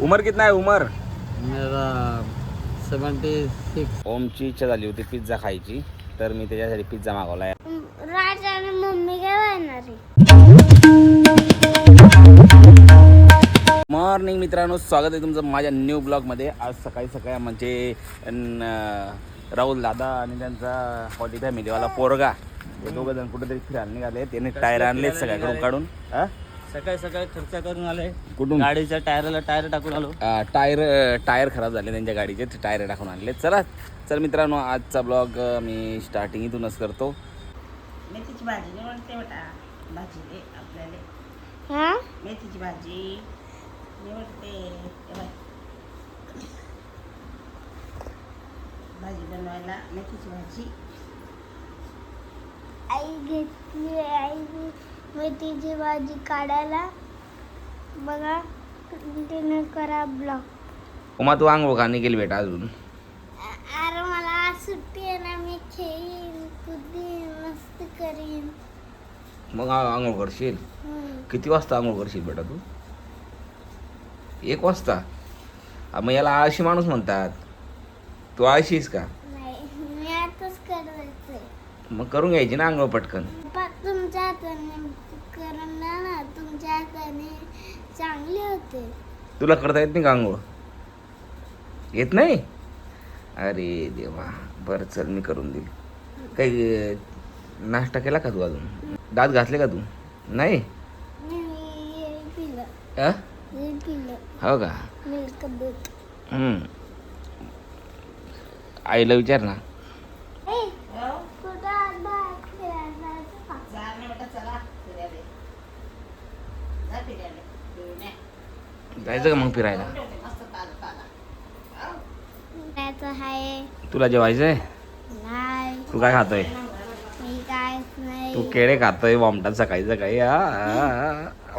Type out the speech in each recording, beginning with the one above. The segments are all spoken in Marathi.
उमर कितना है उमर? मेरा सेवन्टी सिक्स ओमची इच्छा झाली होती पिझ्झा खायची तर मी त्याच्यासाठी पिझ्झा मागवला आहे. राज आणि मम्मी काय बनणार आहे? मॉर्निंग मित्रांनो स्वागत आहे तुमचं माझ्या न्यू ब्लॉगमध्ये आज सकाळी सकाळी म्हणजे राहुल दादा आणि त्यांचा हॉली फॅमिलीवाला पोरगा. हे दोघं जण कुठेतरी फिरायला निघाले त्याने टायर आणले सगळ्याकडून काढून. हा? सकाळी सकाळी खर्च करून आले कुठून? गाडीच्या टायरला टायर टाकून आलो. टायर टायर खराब झाले त्यांच्या गाडीचे ते टायर टाकून आणले. चला चल मित्रांनो आजचा ब्लॉग मी स्टार्टिंग इथूनच करतो. मेथीची भाजी निवडते बेटा. भाजी दे आपल्याला. हा? मेथीची भाजी निवडते हे. भाजी बनवायला मेथीची भाजी. आई घेतली आई मेथीची भाजी काढायला बघा कंटिन्यू करा ब्लॉग उमा तू आंघोळ का नाही केली बेटा अजून. अरे मला आज सुट्टी आहे ना मी खेळीन कुदीन मस्त करीन. मग आ- आंघोळ करशील? हम्म. किती वाजता आंघोळ करशील बेटा तू? एक वाजता? आ, मग याला आळशी माणूस म्हणतात. तू आळशीस का? नाही मी आताच करायचंय मग करून घ्यायची ना आंघोळ पटकन. पप्पा तुमच्या हाताने हाताने चांगले होते. तुला करता येत नाही का आंघोळ येत नाही? अरे देवा. बरं चल मी करून देईल. काही नाश्ता केला का तू अजून? दात घासले का तू? नाही? हे अ? हे का? हम्म. आईला विचार ना ए कुठं आज बाहेर फिरायला जायचं का? जा ना बेटा चला फिरायला जा फिरायला फिरून ये. जायचं का मग फिरायला? हो. तुला जेवायचंय? नाही. तू काय खातोय? मी कायच नाही. तू केळे खातोय वॉमटात सकाळी सकाळी.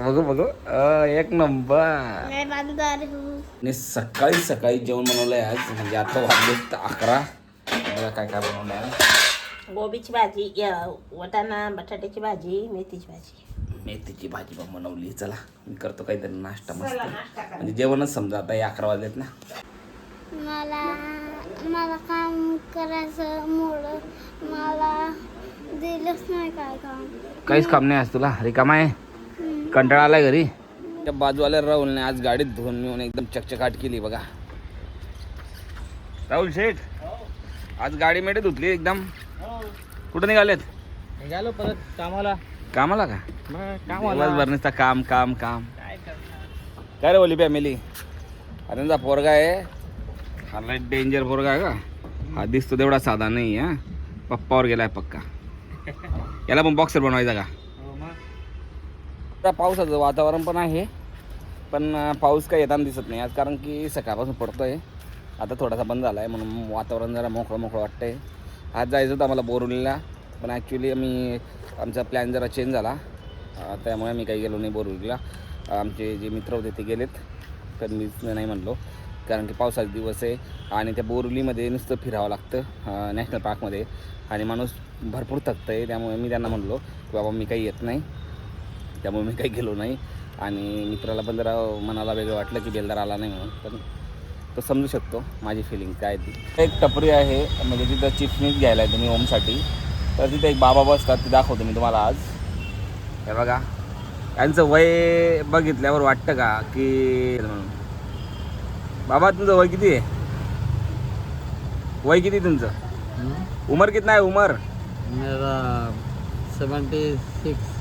बघू बघू. अ, एक नंबर. हूँ सकाळी सकाळी जेवण बनवलंय आज. म्हणजे आता वाजले अकरा. बघा काय काय बनवलंय. गोबीची भाजी या, वाटाणा बटाट्याची भाजी मेथीची भाजी. मेथीची भाजी पण बनवली. चला मी करतो काहीतरी नाश्ता मस्त. म्हणजे जेवणच समजा आता हे अकरा वाजलेत ना. मला मला काम करायचं मुळे मला दिलंच नाही काय काम. काहीच काम नाही आज तुला रिकामा आहे? कंटाळा आलाय घरी? त्या बाजूवाल्या राहुलने आज गाडीत धुवून मिळून एकदम चकचकाट केली बघा. राहुल शेठ आज गाडी मेटे धुतली एकदम. कुठं निघालेत? निघालो परत कामाला. कामाला का? मग कामाला. दिवसभर नुसता काम काम काम. काय रे बोली फॅमिली त्यांचा पोरगा आहे. हा लय डेंजर पोरगा आहे का हा दिसतो तेवढा साधा नाही हा. पप्पावर गेलाय पक्का. याला पण बॉक्सर बनवायचा का? हो. आता पावसाचं वातावरण पण आहे पण पाऊस काही येताना दिसत नाही. आज कारण की सकाळपासून पडतोय. आता थोडासा बंद झाला आहे म्हणून वातावरण जरा मोकळं मोकळं वाटतंय. आज जायचं होतं आम्हाला बोरुलीला पण ॲक्च्युली आम्ही आमचा प्लॅन जरा चेंज झाला. त्यामुळे आम्ही काही गेलो नाही बोरुलीला आमचे जे मित्र होते ते गेलेत. तर मीच नाही म्हणलो. कारण की पावसाचा दिवस आहे आणि त्या बोरवलीमध्ये नुसतं फिरावं लागतं नॅशनल पार्कमध्ये आणि माणूस भरपूर थकतं आहे त्यामुळे मी त्यांना म्हणलो की बाबा मी काही येत नाही. त्यामुळे मी काही गेलो नाही. आणि मित्राला पण जरा मनाला वेगळं वाटलं की बेलदार आला नाही म्हणून. पण तो समजू शकतो माझी फिलिंग काय ती. एक टपरी आहे म्हणजे तिथं चिपनीच घ्यायला आहे तुम्ही ओमसाठी. तर तिथे एक बाबा बसतात ते दाखवतो मी तुम्हाला आज. हे बघा. यांचं वय बघितल्यावर वाटतं का की म्हणून बाबा तुमचं वय किती आहे? वय किती तुमचं? उमर कितना आहे उमर? मेरा सेवन्टी सिक्स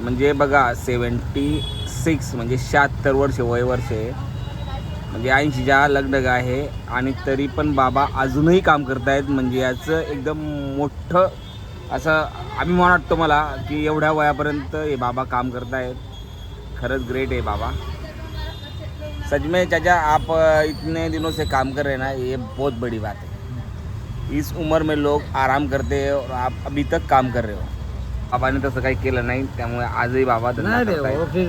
म्हणजे बघा सेवन्टी सिक्स म्हणजे शहात्तर वर्ष वय वर्ष आहे. म्हणजे ऐंशीच्या लग्न आहे आणि तरी पण बाबा अजूनही काम करतायत म्हणजे याचं एकदम मोठं असं अभिमान वाटतो मला की एवढ्या वयापर्यंत हे बाबा काम करतायत खरंच ग्रेट आहे बाबा सच में चाचा आप इतने दिनों से काम कर रहे हैं ना ये बहुत बड़ी बात है इस उम्र में लोग आराम करते हैं और आप अभी तक काम कर रहे हो बाबाने तसं काही केलं नाही त्यामुळे आजही बाबा धंदा नहीं रे करतायत. वो फिर?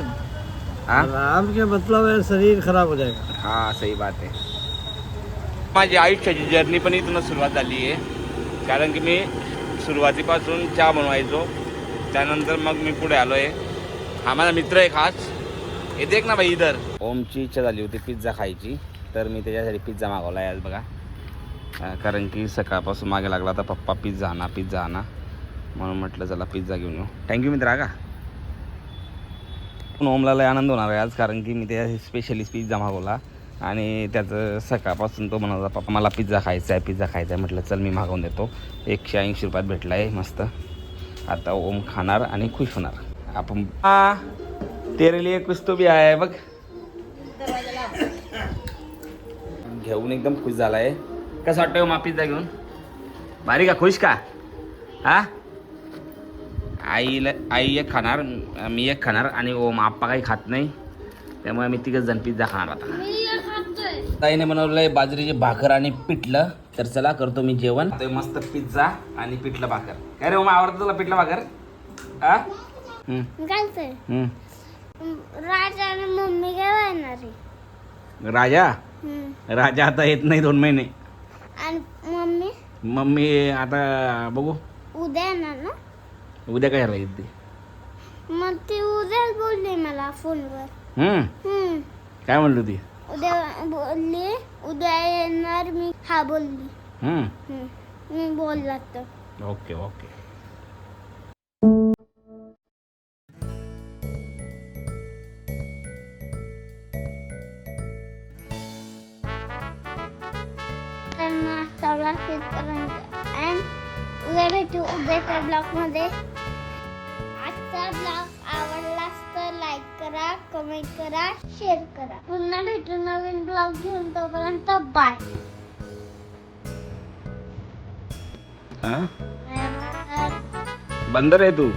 आराम के मतलब है शरीर खराब हो जाएगा। हा सही बात आहे माझी आयुष्याची जर्नी पण इथूनच सुरुवात झाली आहे. कारण की मी सुरुवातीपासून चहा बनवायचो. त्यानंतर मग मी पुढे आलो आहे हा माझा मित्र आहे खास. ये देख ना भाई इधर. ओमची इच्छा झाली होती पिझ्झा खायची. तर मी त्याच्यासाठी पिझ्झा मागवला आहे आज बघा. अं, कारण की सकाळपासून मागे लागला होता पप्पा पिझ्झा आणा पिझ्झा आणा. म्हणून म्हटलं चला पिझ्झा घेऊन येऊ. थँक्यू मित्रा का पण ओमला लय आनंद होणार आहे आज कारण की मी त्या स्पेशली पिझ्झा मागवला. आणि त्याचं सकाळपासून तो म्हणत होता पप्पा मला पिझ्झा खायचा आहे पिझ्झा खायचा आहे. म्हटलं चल मी मागवून देतो. एकशे ऐंशी रुपयात भेटला आहे मस्त. आता ओम खाणार आणि खुश होणार. आपण आ, तेरे लिए कुछ तो भी बघ. घेऊन एकदम खुश झाला आहे कसं वाटतं ओम पिझ्झा घेऊन? भारी का? खुश का? हा आईला आई एक खाणार मी एक खाणार आणि ओम आप्पा काही खात नाही. त्यामुळे मी तिघच जण पिझ्झा खाणार आता. ताईने बनवलंय बाजरीची भाकर आणि पिठलं. तर चला करतो मी जेवण. आता मस्त पिझ्झा आणि पिठलं भाकर. काय रे ओम आवडतं तुला पिठलं भाकर? हम्म. राजा आणि मम्मी काय वाहणार आहे? राजा? हम्म. राजा आता येत नाही दोन महिने. आणि मम्मी? मम्मी आता बघू. उद्या येणार ना? उद्या काय राहील ती मग ती उद्याच बोलली मला फोनवर. हम्म, हम्म. काय म्हणली ती उद्या बोलली उद्या येणार मी. हा बोलली. हम्म, हम्म. मी बोलला तर ओके ओके. त्यांना सगळा शेतकऱ्यांचा. अँड उद्या भेटू उद्याच्या ब्लॉगमध्ये आजचा ब्लॉग आवडलास तर लाईक करा कमेंट करा शेअर करा. पुन्हा भेटू नवीन ब्लॉग घेऊन तोपर्यंत बाय हा बंदर आहे तू.